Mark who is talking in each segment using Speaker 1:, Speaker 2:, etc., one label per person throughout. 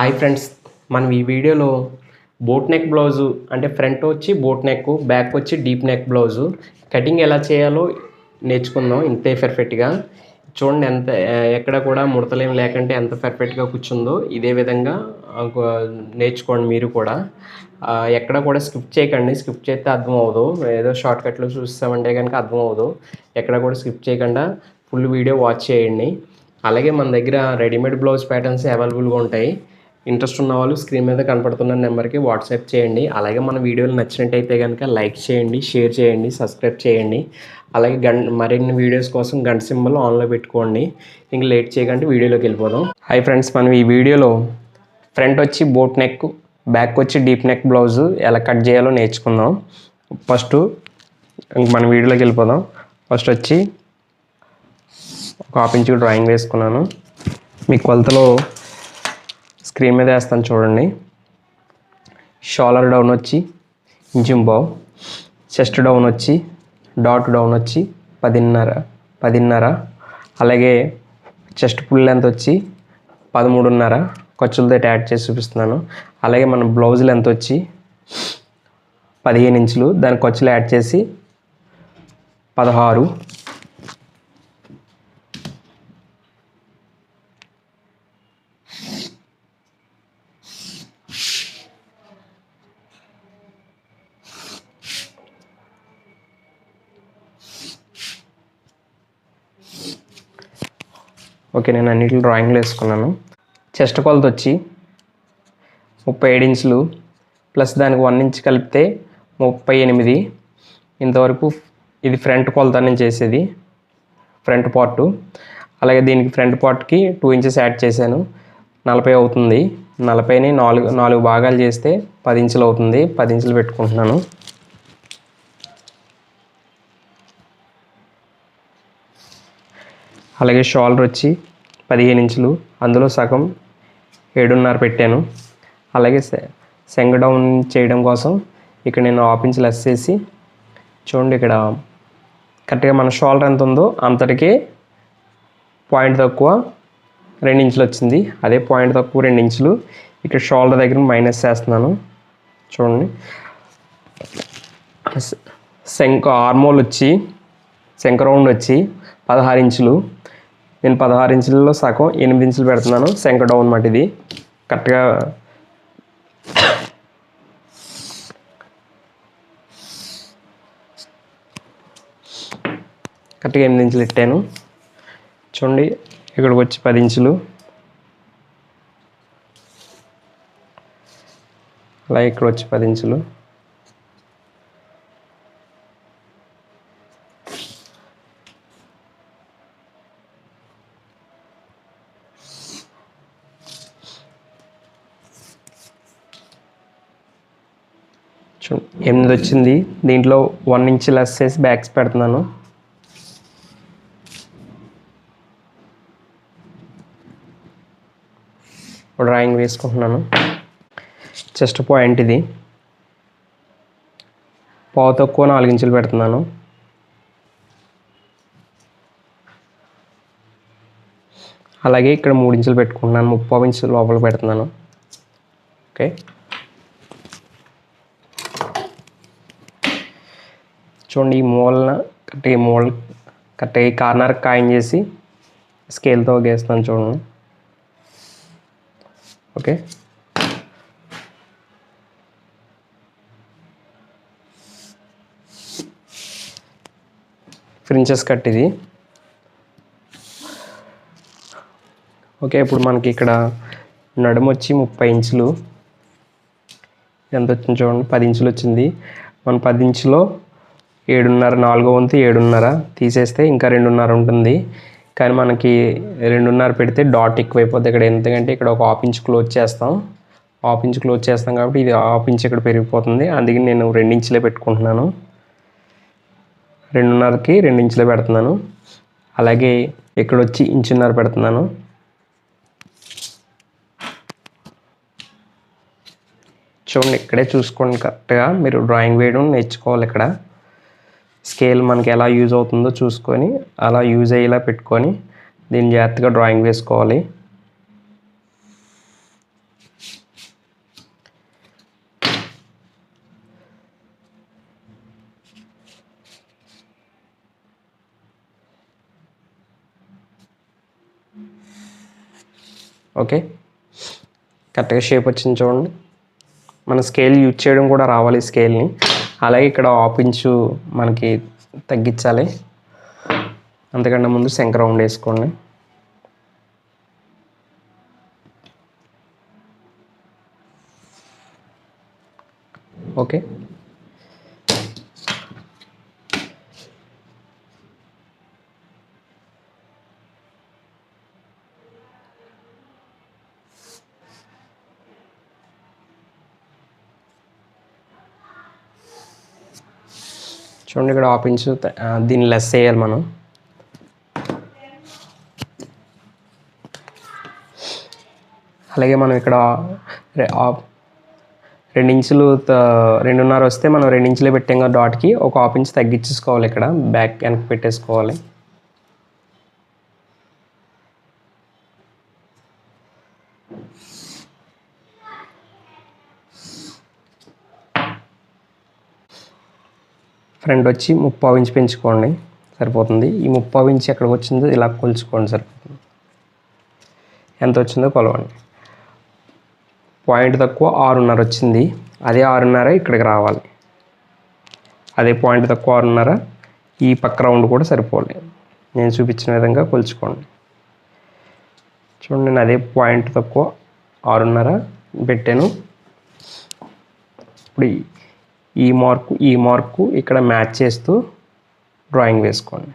Speaker 1: Hi friends మనం ఈ వీడియోలో బోట్ నెక్ బ్లౌజు అంటే ఫ్రంట్ వచ్చి బోట్ నెక్ బ్యాక్ వచ్చి డీప్ నెక్ బ్లౌజు కటింగ్ ఎలా చేయాలో నేర్చుకుందాం ఇంతే పర్ఫెక్ట్గా చూడండి ఎంత ఎక్కడ కూడా ముడతలేం లేకుంటే ఎంత పర్ఫెక్ట్గా కూర్చుందో ఇదే విధంగా నేర్చుకోండి మీరు కూడా. ఎక్కడ కూడా స్కిప్ చేయకండి స్కిప్ చేస్తే అర్థం అవ్వదు. ఏదో షార్ట్కట్లో చూస్తామంటే కనుక అర్థం అవ్వదు. ఎక్కడ కూడా స్కిప్ చేయకుండా ఫుల్ వీడియో వాచ్ చేయండి. అలాగే మన దగ్గర రెడీమేడ్ బ్లౌజ్ ప్యాటర్న్స్ అవైలబుల్గా ఉంటాయి. ఇంట్రెస్ట్ ఉన్న వాళ్ళు స్క్రీన్ మీద కనపడుతున్న నెంబర్కి వాట్సాప్ చేయండి. అలాగే మన వీడియోలు నచ్చినట్టయితే కనుక లైక్ చేయండి షేర్ చేయండి సబ్స్క్రైబ్ చేయండి. అలాగే గం మరిన్ని వీడియోస్ కోసం గంట సింబల్ ఆన్లో పెట్టుకోండి. ఇంక లేట్ చేయకండి వీడియోలోకి వెళ్ళిపోదాం. హాయ్ ఫ్రెండ్స్ మనం ఈ వీడియోలో ఫ్రంట్ వచ్చి బోట్ నెక్ బ్యాక్ వచ్చి డీప్ నెక్ బ్లౌజ్ ఎలా కట్ చేయాలో నేర్చుకుందాం. ఫస్ట్ ఇంక మన వీడియోలోకి వెళ్ళిపోదాం. ఫస్ట్ వచ్చి ఒక హాఫ్ ఇంచ్ డ్రాయింగ్ వేసుకున్నాను. మీ కొలతలో స్క్రీన్ మీద వేస్తాను చూడండి. షోలర్ డౌన్ వచ్చి ఇంజిన్ బావ్ చెస్ట్ డౌన్ వచ్చి డాట్ డౌన్ వచ్చి పదిన్నర పదిన్నర అలాగే చెస్ట్ పుల్ లెంత్ వచ్చి పదమూడున్నర ఖర్చులతో యాడ్ చేసి చూపిస్తున్నాను. అలాగే మన బ్లౌజ్ లెంత్ వచ్చి పదిహేను ఇంచులు దాని ఖర్చులు యాడ్ చేసి పదహారు ఓకే నేను అన్నిటిని డ్రాయింగ్లు వేసుకున్నాను. చెస్ట్ కొలత వచ్చి ముప్పై ఏడు ఇంచులు ప్లస్ దానికి వన్ ఇంచ్ కలిపితే ముప్పై ఎనిమిది. ఇంతవరకు ఇది ఫ్రంట్ కొలత నేను చేసేది ఫ్రంట్ పార్ట్ అలాగే దీనికి ఫ్రంట్ పార్ట్కి టూ ఇంచెస్ యాడ్ చేశాను. నలభై అవుతుంది. నలభైని నాలుగు నాలుగు భాగాలు చేస్తే పది ఇంచులు అవుతుంది. పది ఇంచులు పెట్టుకుంటున్నాను. అలాగే షోల్డర్ వచ్చి పదిహేను ఇంచులు. అందులో సగం ఏడున్నర పెట్టాను. అలాగే సెంగ డౌన్ చేయడం కోసం ఇక్కడ నేను హాఫ్ ఇంచ్ లెస్ చేసి చూడండి ఇక్కడ కరెక్ట్గా మన షోల్డర్ ఎంత ఉందో అంతటికే పాయింట్ తక్కువ రెండు ఇంచులు వచ్చింది. అదే పాయింట్ తక్కువ రెండు ఇంచులు ఇక్కడ షోల్డర్ దగ్గర మైనస్ చేస్తున్నాను. చూడండి. శంఖ ఆర్మోల్ వచ్చి శంఖ రౌండ్ వచ్చి పదహారు ఇంచులు. నేను పదహారు ఇంచులలో సగం ఎనిమిది ఇంచులు పెడుతున్నాను. శంఖ డౌన్ మాట ఇది. కరెక్ట్గా కరెక్ట్గా ఎనిమిది ఇంచులు పెట్టాను చూడండి ఇక్కడికి వచ్చి పది ఇంచులు. అలా ఇక్కడ వచ్చి పది ఇంచులు. ఎనిమిది వచ్చింది. దీంట్లో వన్ ఇంచ్ లెస్ చేసి బ్యాక్స్ పెడుతున్నాను. డ్రాయింగ్ వేసుకుంటున్నాను. చెస్ట్ పాయింట్ ఇది. పావు తక్కువ నాలుగు ఇంచులు పెడుతున్నాను. అలాగే ఇక్కడ మూడు ఇంచులు పెట్టుకుంటున్నాను. ముప్పై ఇంచులు లోపల పెడుతున్నాను. ఓకే చూడండి ఈ మూలన కరెక్ట్గా ఈ మూల కరెక్ట్గా ఈ కార్నర్ కాయిన్ చేసి స్కేల్తో గీస్తాను చూడండి. ఓకే. ఫ్రించెస్ కట్ ఇది ఓకే ఇప్పుడు మనకి ఇక్కడ నడుము వచ్చి ముప్పై ఇంచులు. ఎంత వచ్చింది చూడండి? పది ఇంచులు వచ్చింది మన పది ఇంచులో ఏడున్నర నాలుగో వంతు ఏడున్నర తీసేస్తే ఇంకా రెండున్నర ఉంటుంది. కానీ మనకి రెండున్నర పెడితే డాట్ ఎక్కువ అయిపోద్ది ఇక్కడ. ఎందుకంటే ఇక్కడ ఒక హాఫ్ ఇంచ్ క్లోజ్ చేస్తాం. హాఫ్ ఇంచ్ క్లోజ్ చేస్తాం కాబట్టి ఇది హాఫ్ ఇంచ్ ఇక్కడ పెరిగిపోతుంది. అందుకని నేను రెండు ఇంచులే పెట్టుకుంటున్నాను. రెండున్నరకి రెండించులే పెడుతున్నాను. అలాగే ఇక్కడ వచ్చి ఇంచున్నర పెడుతున్నాను. చూడండి ఇక్కడే చూసుకోండి కరెక్ట్గా. మీరు డ్రాయింగ్ వేయడం నేర్చుకోవాలి ఇక్కడ. స్కేల్ మనకి ఎలా యూజ్ అవుతుందో చూసుకొని అలా యూజ్ అయ్యేలా పెట్టుకొని దీన్ని జాగ్రత్తగా డ్రాయింగ్ వేసుకోవాలి. ఓకే. కరెక్ట్గా షేప్ వచ్చింది చూడండి. మన స్కేల్ యూజ్ చేయడం కూడా రావాలి స్కేల్ని. అలాగే ఇక్కడ ఆపించు మనకి తగ్గించాలి. అంతకన్నా ముందు శంక రౌండ్ వేసుకోండి. ఓకే. చూడండి ఇక్కడ హాఫ్ ఇంచ్ దీన్ని లెస్ చేయాలి మనం. అలాగే మనం ఇక్కడ రెండు ఇంచులు త- రెండున్నర వస్తే మనం రెండు ఇంచులు పెట్టాం కదా డాట్కి ఒక హాఫ్ ఇంచ్ తగ్గించేసుకోవాలి ఇక్కడ బ్యాక్ వెనక్కి పెట్టేసుకోవాలి. ఫ్రంట్ వచ్చి ముప్పావు ఇంచ్ పెంచుకోండి సరిపోతుంది. ఈ ముప్పావు ఇంచ్ ఎక్కడికి వచ్చిందో ఇలా కొలుచుకోండి సరిపోతుంది. ఎంత వచ్చిందో కొలవండి. పాయింట్ తక్కువ ఆరున్నర వచ్చింది. అదే ఆరున్నర ఇక్కడికి రావాలి. అదే పాయింట్ తక్కువ ఆరున్నర ఈ పక్క రౌండ్ కూడా సరిపోలే. నేను చూపించిన విధంగా కొలుచుకోండి. చూడండి నేను అదే పాయింట్ తక్కువ ఆరున్నర పెట్టాను. ఇప్పుడు ఈ- మార్కు ఈ మార్కు ఇక్కడ మ్యాచ్ చేస్తూ డ్రాయింగ్ వేసుకోండి.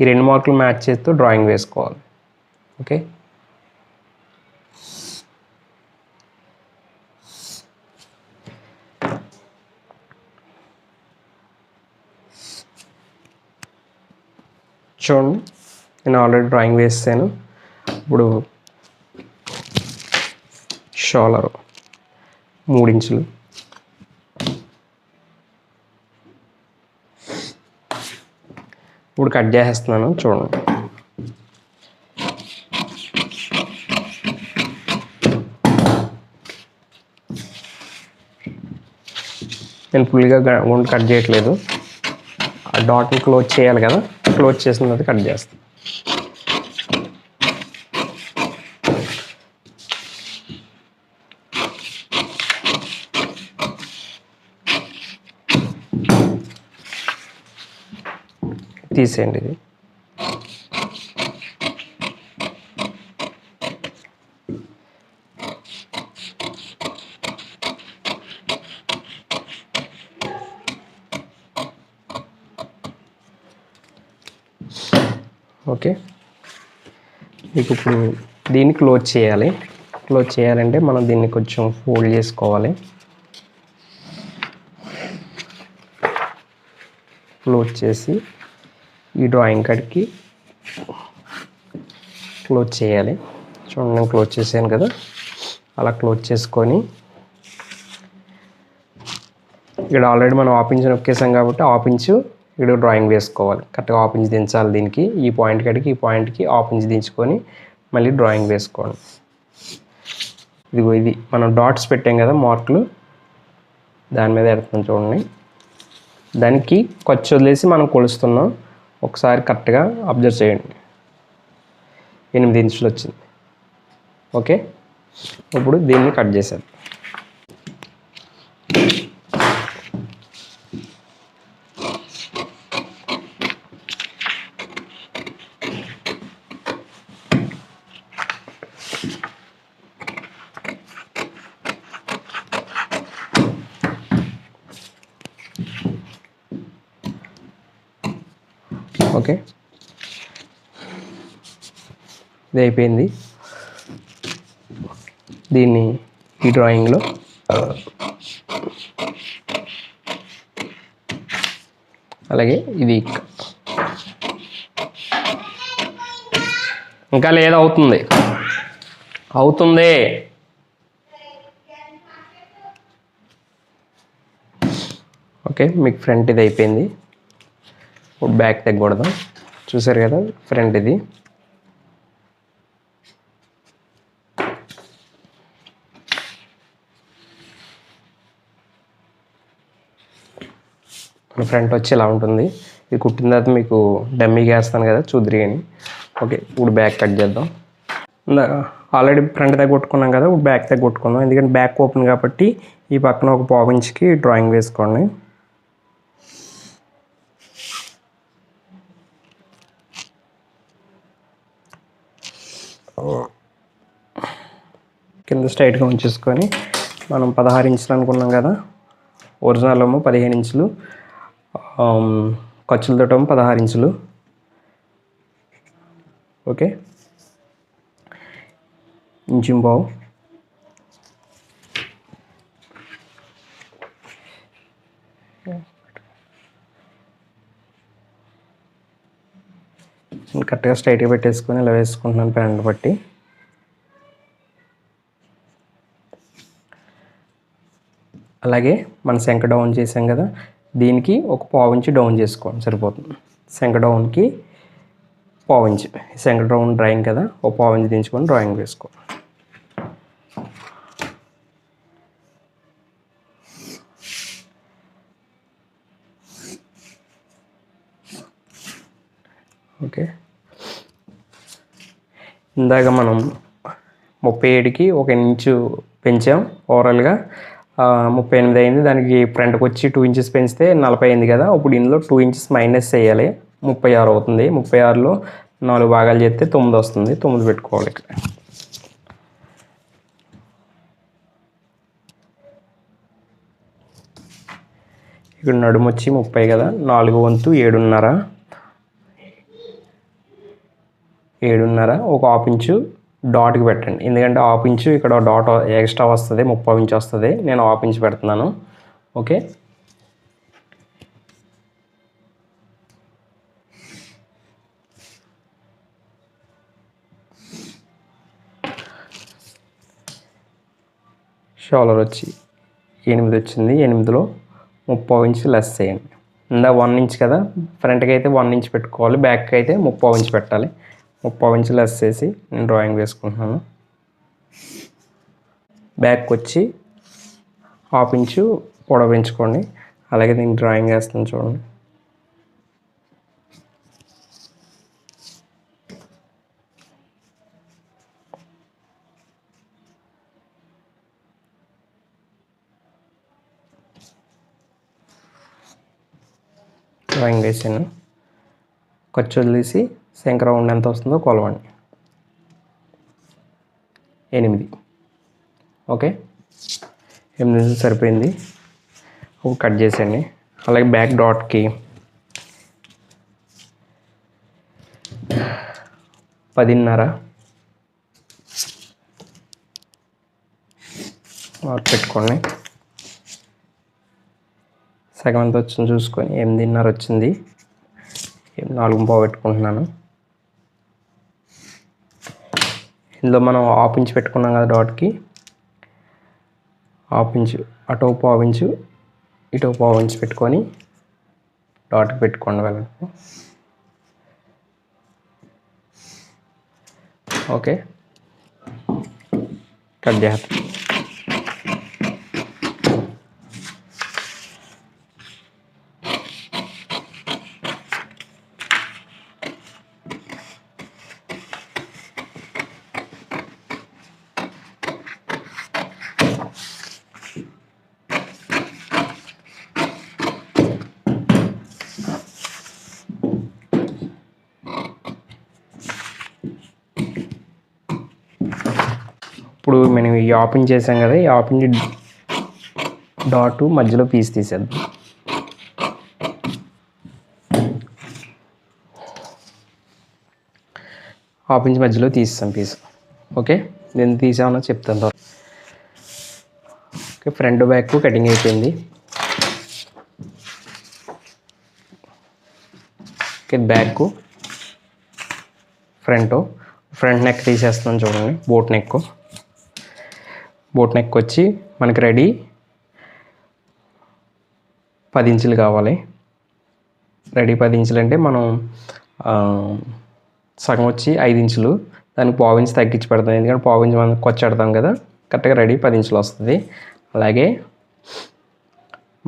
Speaker 1: ఈ రెండు మార్కులు మ్యాచ్ చేస్తూ డ్రాయింగ్ వేసుకోవాలి. ఓకే? చూడండి నేను ఆల్రెడీ డ్రాయింగ్ వేసాను ఇప్పుడు షోలరు మూడించులు ఇప్పుడు కట్ చేసేస్తున్నాను చూడండి. నేను ఫుల్గా గుండు కట్ చేయట్లేదు. ఆ డాట్ని క్లోజ్ చేయాలి కదా క్లోజ్ చేసిన తర్వాత కట్ చేస్తాను తీసేయండి ఇది. ఓకే. మీకు ఇప్పుడు దీన్ని క్లోజ్ చేయాలి. క్లోజ్ చేయాలంటే మనం దీన్ని కొంచెం ఫోల్డ్ చేసుకోవాలి. క్లోజ్ చేసి ఈ డ్రాయింగ్ కార్డ్కి క్లోజ్ చేయాలి. చూడండి నేను క్లోజ్ చేశాను కదా. అలా క్లోజ్ చేసుకొని ఇక్కడ ఆల్రెడీ మనం ఆపించి నొక్కేసాం కాబట్టి ఆపించు ఇక్కడ డ్రాయింగ్ వేసుకోవాలి. కరెక్ట్గా ఆపించి దించాలి దీనికి. ఈ పాయింట్ కాడికి ఈ పాయింట్కి ఆపించి దించుకొని మళ్ళీ డ్రాయింగ్ వేసుకోండి ఇదిగో ఇది. మనం డాట్స్ పెట్టాం కదా మార్కులు దాని మీద ఎడుతున్నాం చూడండి. దానికి ఖర్చు వదిలేసి మనం కొలుస్తున్నాం. ఒకసారి కరెక్ట్గా అబ్జర్వ్ చేయండి. ఎనిమిది ఇంచులు వచ్చింది. ఓకే? ఇప్పుడు దీన్ని కట్ చేశాను ఓకే. ఇది అయిపోయింది. దీన్ని ఈ డ్రాయింగ్లో. అలాగే ఇది ఇంకా లేదు అవుతుంది. అవుతుంది. ఓకే మీకు ఫ్రంట్ ఇది అయిపోయింది. ఇప్పుడు బ్యాక్ తగ్గకూడదు. చూసారు కదా ఫ్రంట్ ఇది. ఫ్రంట్ వచ్చి ఇలా ఉంటుంది. ఇది కుట్టిన తర్వాత మీకు డమ్మీగా వేస్తాను కదా చూద్దరి అని ఓకే ఇప్పుడు బ్యాక్ కట్ చేద్దాం. ఆల్రెడీ ఫ్రంట్ దగ్గర కొట్టుకున్నాం కదా బ్యాక్ దగ్గర కొట్టుకుందాం. ఎందుకంటే బ్యాక్ ఓపెన్ కాబట్టి ఈ పక్కన ఒక పావు ఇంచ్కి డ్రాయింగ్ వేసుకోండి. కింద స్ట్రైట్గా ఉంచేసుకొని మనం పదహారు ఇంచులు అనుకున్నాం కదా ఒరిజినల్ ఏమో పదిహేను ఇంచులు ఖర్చులతో ఏమో పదహారు ఇంచులు ఓకే ఇంచుం బావు. కరెక్ట్గా స్ట్రైట్గా పెట్టేసుకొని ఇలా వేసుకుంటున్నాను ప్యాంట్ బట్టి అలాగే మన శంక డౌన్ చేసాం కదా దీనికి ఒక పావించి డౌన్ చేసుకోండి సరిపోతుంది. శంక డౌన్కి పావు ఇంచు. శంక డౌన్ డ్రాయింగ్ కదా ఒక పావించి దించుకొని డ్రాయింగ్ వేసుకో. ఓకే. ఇందాక మనం ముప్పై ఏడుకి ఒక ఇంచు పెంచాం ఓవరాల్గా. ముప్పై ఎనిమిది అయింది. దానికి ఫ్రంట్కి వచ్చి టూ ఇంచెస్ పెంచితే నలభై అయింది కదా. ఇప్పుడు ఇందులో టూ ఇంచెస్ మైనస్ చేయాలి. ముప్పై ఆరు అవుతుంది. ముప్పై ఆరులో నాలుగు భాగాలు చేస్తే తొమ్మిది వస్తుంది. తొమ్మిది పెట్టుకోవాలి ఇక్కడ. ఇక్కడ నడుము వచ్చి ముప్పై కదా. నాలుగు వంతు ఏడున్నర. ఏడున్నర ఒక హాఫ్ ఇంచు డాట్కి పెట్టండి. ఎందుకంటే హాఫ్ ఇంచు ఇక్కడ డాట్ ఎక్స్ట్రా వస్తుంది ముప్పై ఇంచు వస్తుంది. నేను హాఫ్ ఇంచు పెడుతున్నాను. ఓకే? షోలర్ వచ్చి ఎనిమిది వచ్చింది. ఎనిమిదిలో ముప్పై ఇంచు లెస్ చేయండి. ఇందా వన్ ఇంచ్ కదా? ఫ్రంట్కి అయితే వన్ ఇంచ్ పెట్టుకోవాలి బ్యాక్కి అయితే ముప్పై ఇంచ్ పెట్టాలి. ముప్పై ఇంచులు వేసేసి నేను డ్రాయింగ్ వేసుకుంటున్నాను. బ్యాక్ వచ్చి హాఫ్ ఇంచు పొడవించుకోండి అలాగే నేను డ్రాయింగ్ వేస్తాను చూడండి. డ్రాయింగ్ వేసాను. ఖర్చు వదిలేసి శంకరౌండ్ ఎంత వస్తుందో కొలవండి. ఎనిమిది. ఓకే? ఎనిమిది నిమిషాలు సరిపోయింది. కట్ చేసేయండి. అలాగే బ్యాక్ డాట్కి పదిన్నర. మార్క్ పెట్టుకోండి. సగం ఎంత వచ్చింది చూసుకొని ఎనిమిదిన్నర వచ్చింది. నాలుగు పావు పెట్టుకుంటున్నాను. ఇందులో మనం హాఫ్ ఇంచ్ పెట్టుకున్నాం కదా డాట్కి హాఫ్ ఇంచ్ అటో పావు ఇంచు ఇటో పావు ఇంచ్ పెట్టుకొని డాట్కి పెట్టుకోండి వెళ్ళండి ఓకే కట్ చేస్తాం ఇప్పుడు మనం ఈ ఆపింగ్ చేసాం కదా ఈ ఆపింగ్ డాట్ మధ్యలో పీస్ తీసేద్దాం. హాఫ్ ఇంచ్ మధ్యలో తీస్తాం పీస్ ఓకే? నేను తీసామన్నా చెప్తాను ఓకే ఫ్రంట్ బ్యాక్ కటింగ్ అయిపోయింది. Okay back front front neck తీసేస్తున్నాను చూడండి బోట్ నెక్ బోట్ నెక్ వచ్చి మనకి రెడీ పది ఇంచులు కావాలి. రెడీ పది ఇంచులు అంటే మనం సగం వచ్చి ఐదు ఇంచులు. దానికి పావు ఇంచు తగ్గించి పెడతాం. ఎందుకంటే పావు ఇంచు మనం కొచ్చెడతాం కదా. కరెక్ట్గా రెడీ పది ఇంచులు వస్తుంది. అలాగే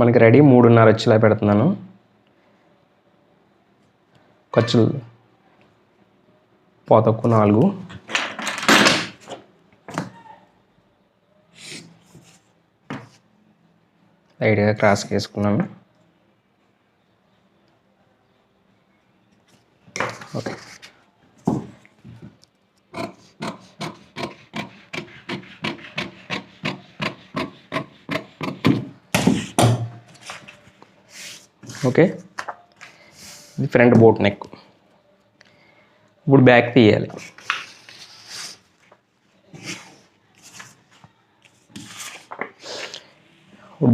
Speaker 1: మనకి రెడీ మూడున్నర వచ్చేలా పెడుతున్నాను. ఖర్చులు పోతక్కు నాలుగు. లైట్గా క్రాస్ వేసుకున్నాను ఓకే ఓకే ఇది ఫ్రంట్ బోట్ నెక్. ఇప్పుడు బ్యాక్ తీయాలి.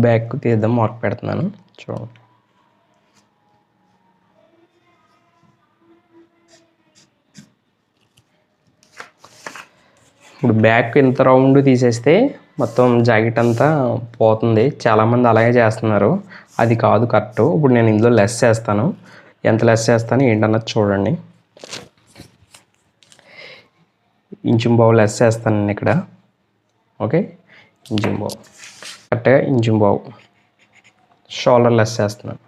Speaker 1: బ్యాక్ తీద్దాం మార్క్ పెడుతున్నాను. చూడండి. ఇప్పుడు బ్యాక్ ఇంత రౌండ్ తీసేస్తే మొత్తం జాకెట్ అంతా పోతుంది. చాలామంది అలాగే చేస్తున్నారు. అది కాదు కరెక్ట్. ఇప్పుడు నేను ఇందులో లెస్ చేస్తాను. ఎంత లెస్ చేస్తాను ఏంటన్నది చూడండి. ఇంచుంబావు లెస్ చేస్తాను నేను ఇక్కడ. ఓకే? ఇంచు బావు. కరెక్ట్గా ఇంచు బావు. షోల్డర్ లెస్ చేస్తున్నాను.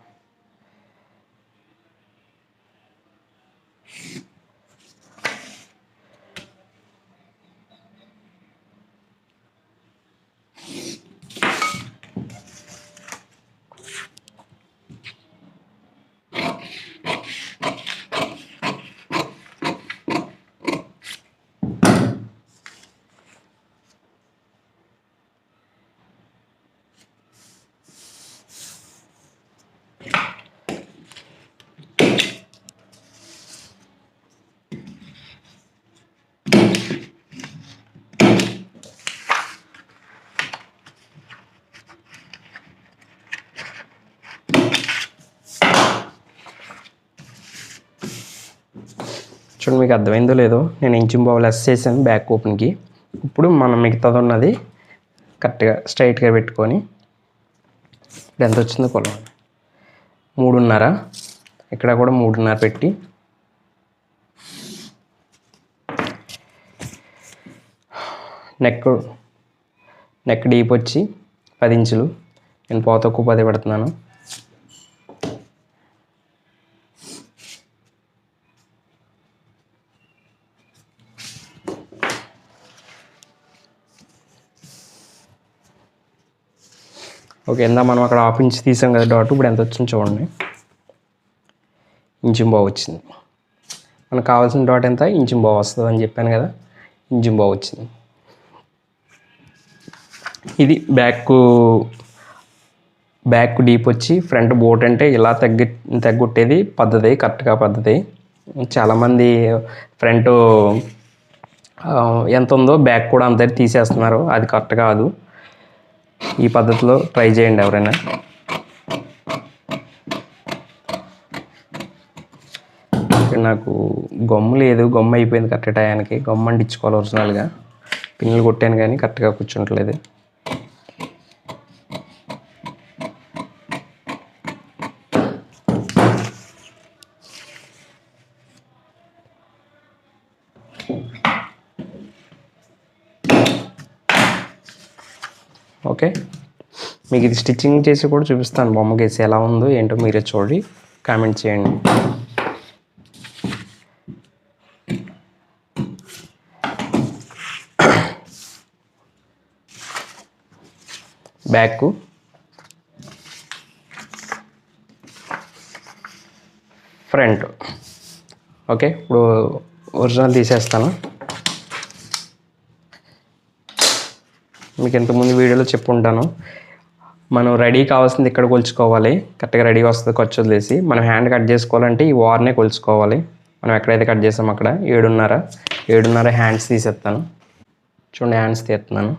Speaker 1: చూడండి మీకు అర్థమైందో లేదో నేను ఇంచు బావు లెస్ చేశాను బ్యాక్ ఓపెన్కి ఇప్పుడు మనం మిగతాది ఉన్నది కరెక్ట్గా స్ట్రైట్గా పెట్టుకొని ఇప్పుడు ఎంత వచ్చిందో కొలం మూడున్నర. ఇక్కడ కూడా మూడున్నర పెట్టి. నెక్ నెక్ డీప్ వచ్చి పది ఇంచులు. నేను పోతకు పది పెడుతున్నాను. ఓకే ఇందా మనం అక్కడ హాఫ్ ఇంచ్ తీసాం కదా డాట్. ఇప్పుడు ఎంత వచ్చింది చూడండి. ఇంచం బాగు వచ్చింది. మనకు కావాల్సిన డాట్ ఎంత? ఇంచు బాగు వస్తుంది అని చెప్పాను కదా. ఇంచం బాగు వచ్చింది. ఇది బ్యాక్ బ్యాక్ డీప్ వచ్చి ఫ్రంట్ బోట్ అంటే ఇలా తగ్గి తగ్గొట్టేది పద్ధతి కరెక్ట్గా పద్ధతి. చాలామంది ఫ్రంట్ ఎంత ఉందో బ్యాక్ కూడా అంతే తీసేస్తున్నారు. అది కరెక్ట్ కాదు. ఈ పద్ధతిలో ట్రై చేయండి ఎవరైనా. నాకు గమ్ము లేదు గమ్ము అయిపోయింది కరెక్ట్ టయానికి. గమ్ము అంటించుకోవాలి ఒరిజినల్గా పిన్నులు కొట్టాను కానీ కరెక్ట్గా కూర్చుంటలేదు ఓకే మీకు ఇది స్టిచ్చింగ్ చేసి కూడా చూపిస్తాను. బొమ్మ గేసి ఎలా ఉందో ఏంటో మీరే చూడండి. కామెంట్ చేయండి. బ్యాక్. ఫ్రంట్. ఓకే ఇప్పుడు ఒరిజినల్ తీసేస్తాను. మీకు ఇంతకుముందు వీడియోలో చెప్పుంటాను. మనం రెడీ కావాల్సింది ఇక్కడ కొలుచుకోవాలి? కరెక్ట్గా రెడీ వస్తుంది ఖర్చు వదిలేసి మనం హ్యాండ్ కట్ చేసుకోవాలంటే ఈ వార్నే కొలుచుకోవాలి. మనం ఎక్కడైతే కట్ చేసాం అక్కడ ఏడున్నర ఏడున్నర హ్యాండ్స్ తీసేస్తాను. చూడండి హ్యాండ్స్ తీస్తున్నాను.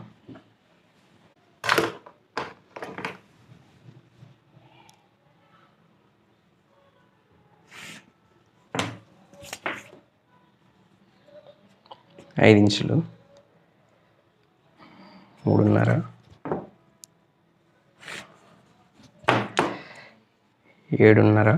Speaker 1: ఐదు ఇంచులు మూడున్నర ఏడున్నర.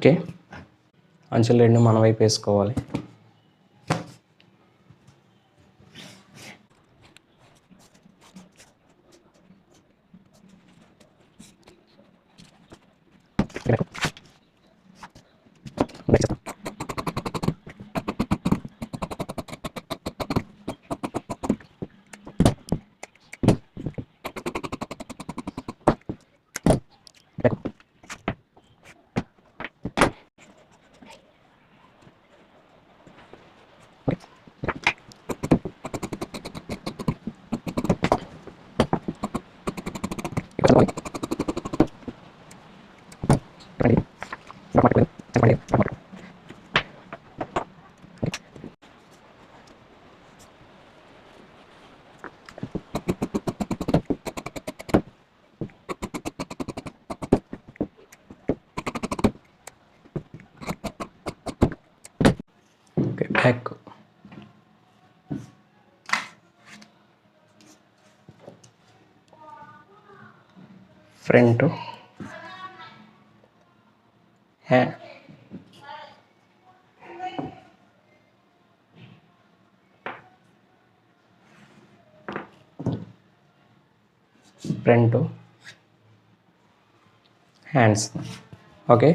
Speaker 1: ఓకే. అంచులు రెండు మన వైపు వేసుకోవాలి ఓకే బ్యాక్ ఫ్రంట్ హ్యా ఫ్రంట్ హ్యాండ్స్ ఓకే